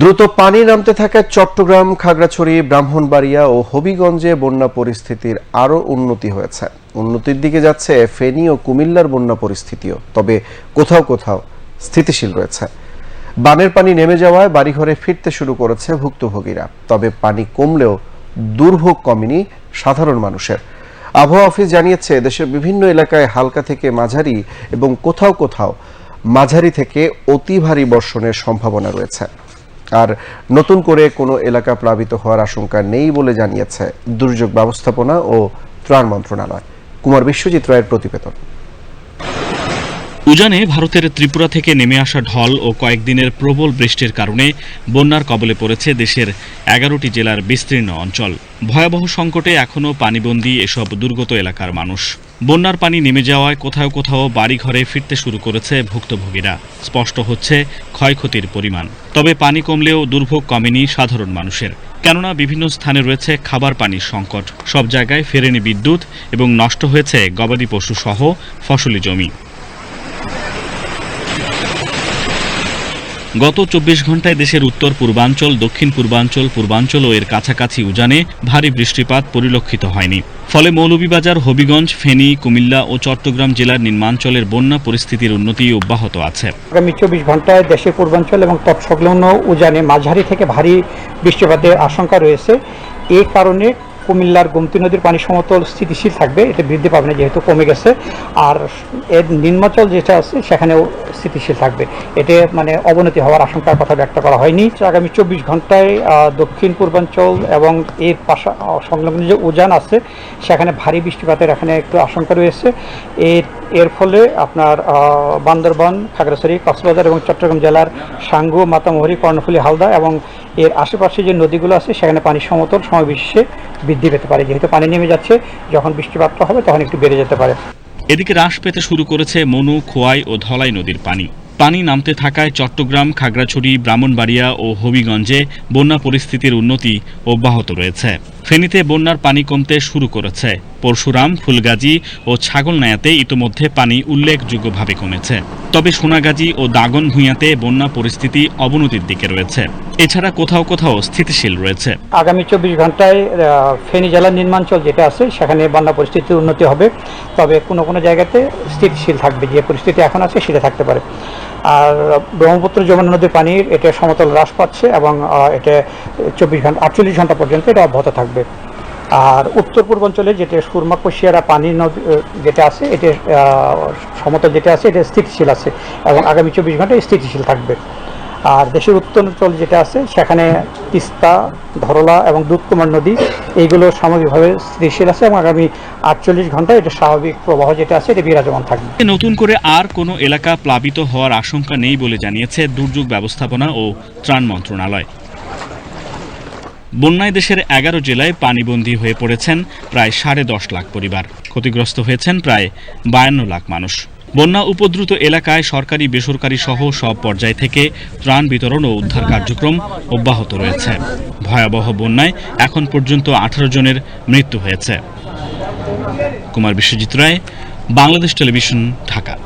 দ্রুত পানি নামতে থাকা চট্টগ্রাম, খাগড়াছড়ি, ব্রাহ্মণবাড়িয়া ও হবিগঞ্জে বন্যা পরিস্থিতির আরও উন্নতি হয়েছে। উন্নতির দিকে যাচ্ছে ফেনী ও কুমিল্লার বন্যা পরিস্থিতিও, তবে কোথাও কোথাও স্থিতিশীল রয়েছে। বানের পানি নেমে যাওয়ায় বাড়িঘরে ফিরতে শুরু করেছে ভুক্তভোগীরা, তবে পানি কমলেও দুর্ভোগ কমেনি সাধারণ মানুষের। আবহাওয়া অফিস জানিয়েছে, দেশের বিভিন্ন এলাকায় হালকা থেকে মাঝারি এবং কোথাও কোথাও মাঝারি থেকে অতি ভারী বর্ষণের সম্ভাবনা রয়েছে। আর নতুন করে কোনো এলাকা প্লাবিত হওয়ার আশঙ্কা নেই বলে জানিয়েছে দুর্যোগ ব্যবস্থাপনা ও ত্রাণ মন্ত্রণালয়। কুমার বিশ্বজিৎ রায়ের প্রতিবেদন। উজানে ভারতের ত্রিপুরা থেকে নেমে আসা ঢল ও কয়েকদিনের প্রবল বৃষ্টির কারণে বন্যার কবলে পড়েছে দেশের এগারোটি জেলার বিস্তীর্ণ অঞ্চল। ভয়াবহ সংকটে এখনও পানিবন্দী এসব দুর্গত এলাকার মানুষ। বন্যার পানি নেমে যাওয়ায় কোথাও কোথাও বাড়ি ঘরে ফিরতে শুরু করেছে ভুক্তভোগীরা। স্পষ্ট হচ্ছে, ক্ষয়ক্ষতির পরিমাণ। তবে পানি কমলেও দুর্ভোগ কমেনি সাধারণ মানুষের। কেননা বিভিন্ন স্থানে রয়েছে খাবার পানির সংকট। সব জায়গায় ফেরেনি বিদ্যুৎ এবং নষ্ট হয়েছে গবাদি পশু সহ ফসলি জমি। গত চব্বিশ ঘন্টায় দেশের উত্তর পূর্বাঞ্চল, দক্ষিণ পূর্বাঞ্চল পূর্বাঞ্চল ও এর কাছাকাছি উজানে ভারী বৃষ্টিপাত পরিলক্ষিত হয়নি। ফলে মৌলভীবাজার, হবিগঞ্জ, ফেনী, কুমিল্লা ও চট্টগ্রাম জেলার নিম্নাঞ্চলের বন্যা পরিস্থিতির উন্নতি অব্যাহত আছে। আগামী চব্বিশ ঘন্টায় দেশের পূর্বাঞ্চল এবং তৎসংলগ্ন উজানে মাঝারি থেকে ভারী বৃষ্টিপাতের আশঙ্কা রয়েছে। এই কারণে কুমিল্লার গোমতী নদীর পানি সমতল স্থিতিশীল থাকবে এটা বৃদ্ধি পাবে না যেহেতু কমে গেছে। আর এর নিম্নাঞ্চল যেটা আছে, সেখানেও স্থিতিশীল থাকবে। এতে মানে অবনতি হওয়ার আশঙ্কার কথা ব্যক্ত করা হয়নি। আগামী চব্বিশ ঘন্টায় দক্ষিণ পূর্বাঞ্চল এবং এর পাশা সংলগ্ন যে উজান আছে, সেখানে ভারী বৃষ্টিপাতের এখানে একটু আশঙ্কা রয়েছে। এর এর ফলে আপনার বান্দরবান, খাগড়াছড়ি, কক্সবাজার এবং চট্টগ্রাম জেলার সাঙ্গু, মাতামহরি, কর্ণফুলী, হালদা এবং এর আশেপাশে যে নদীগুলো আছে, সেখানে পানি সমতল সমাবেশে বৃদ্ধি পেতে পারে। যেহেতু পানি নেমে যাচ্ছে, যখন বৃষ্টিপাতটা হবে তখন একটু বেড়ে যেতে পারে। এদিকে হ্রাস পেতে শুরু করেছে মনু, খোয়াই ও ধলাই নদীর পানি। পানি নামতে থাকায় চট্টগ্রাম, খাগড়াছড়ি, ব্রাহ্মণবাড়িয়া ও হবিগঞ্জে বন্যা পরিস্থিতির উন্নতি অব্যাহত রয়েছে। ফেনীতে বন্যার পানি কমতে শুরু করেছে। পরশুরাম, ফুলগাজী ও ছাগলনায়াতে ইতোমধ্যে পানি উল্লেখযোগ্যভাবে কমেছে। তবে সোনাগাজী ও দাগন ভূঁইয়াতে বন্যা পরিস্থিতি অবনতির দিকে রয়েছে। এছাড়া কোথাও কোথাও স্থিতিশীল রয়েছে। আগামী চব্বিশ ঘন্টায় ফেনী জেলার নির্মাঞ্চল যেটা আছে, সেখানে বন্যা পরিস্থিতির উন্নতি হবে। তবে কোনো কোনো জায়গাতে স্থিতিশীল থাকবে, যে পরিস্থিতি এখন আছে সেটা থাকতে পারে। আর ব্রহ্মপুত্র যমুনা নদীর পানির এটা সমতল হ্রাস পাচ্ছে এবং এটা চব্বিশ ঘণ্টা, আটচল্লিশ ঘণ্টা পর্যন্ত এটা অব্যাহত থাকবে। আর উত্তর পূর্বাঞ্চলে যেটা সুরমা কুশিয়ারা পানি নদী যেটা আছে এটা সমতল যেটা আছে, এটা স্থিতিশীল আছে এবং আগামী চব্বিশ ঘন্টায় স্থিতিশীল থাকবে। আর দেশের উত্তরাঞ্চল যেটা আছে, সেখানে তিস্তা, ধরলা এবং দুধকুমার নদী, এইগুলো সামগ্রিকভাবে স্থিতিশীল আছে এবং আগামী আটচল্লিশ ঘন্টায় এটা স্বাভাবিক প্রবাহ যেটা আছে, এটা বিরাজমান থাকবে। নতুন করে আর কোনো এলাকা প্লাবিত হওয়ার আশঙ্কা নেই বলে জানিয়েছে দুর্যোগ ব্যবস্থাপনা ও ত্রাণ মন্ত্রণালয়। বন্যায় দেশের এগারো জেলায় পানিবন্দী হয়ে পড়েছেন প্রায় সাড়ে দশ লাখ পরিবার। ক্ষতিগ্রস্ত হয়েছেন প্রায় বায়ান্ন লাখ মানুষ। বন্যা উপদ্রুত এলাকায় সরকারি, বেসরকারি সহ সব পর্যায় থেকে ত্রাণ বিতরণ ও উদ্ধার কার্যক্রম অব্যাহত রয়েছে। ভয়াবহ বন্যায় এখন পর্যন্ত আঠারো জনের মৃত্যু হয়েছে। কুমার বিশ্বজিৎ রায়, বাংলাদেশ টেলিভিশন, ঢাকা।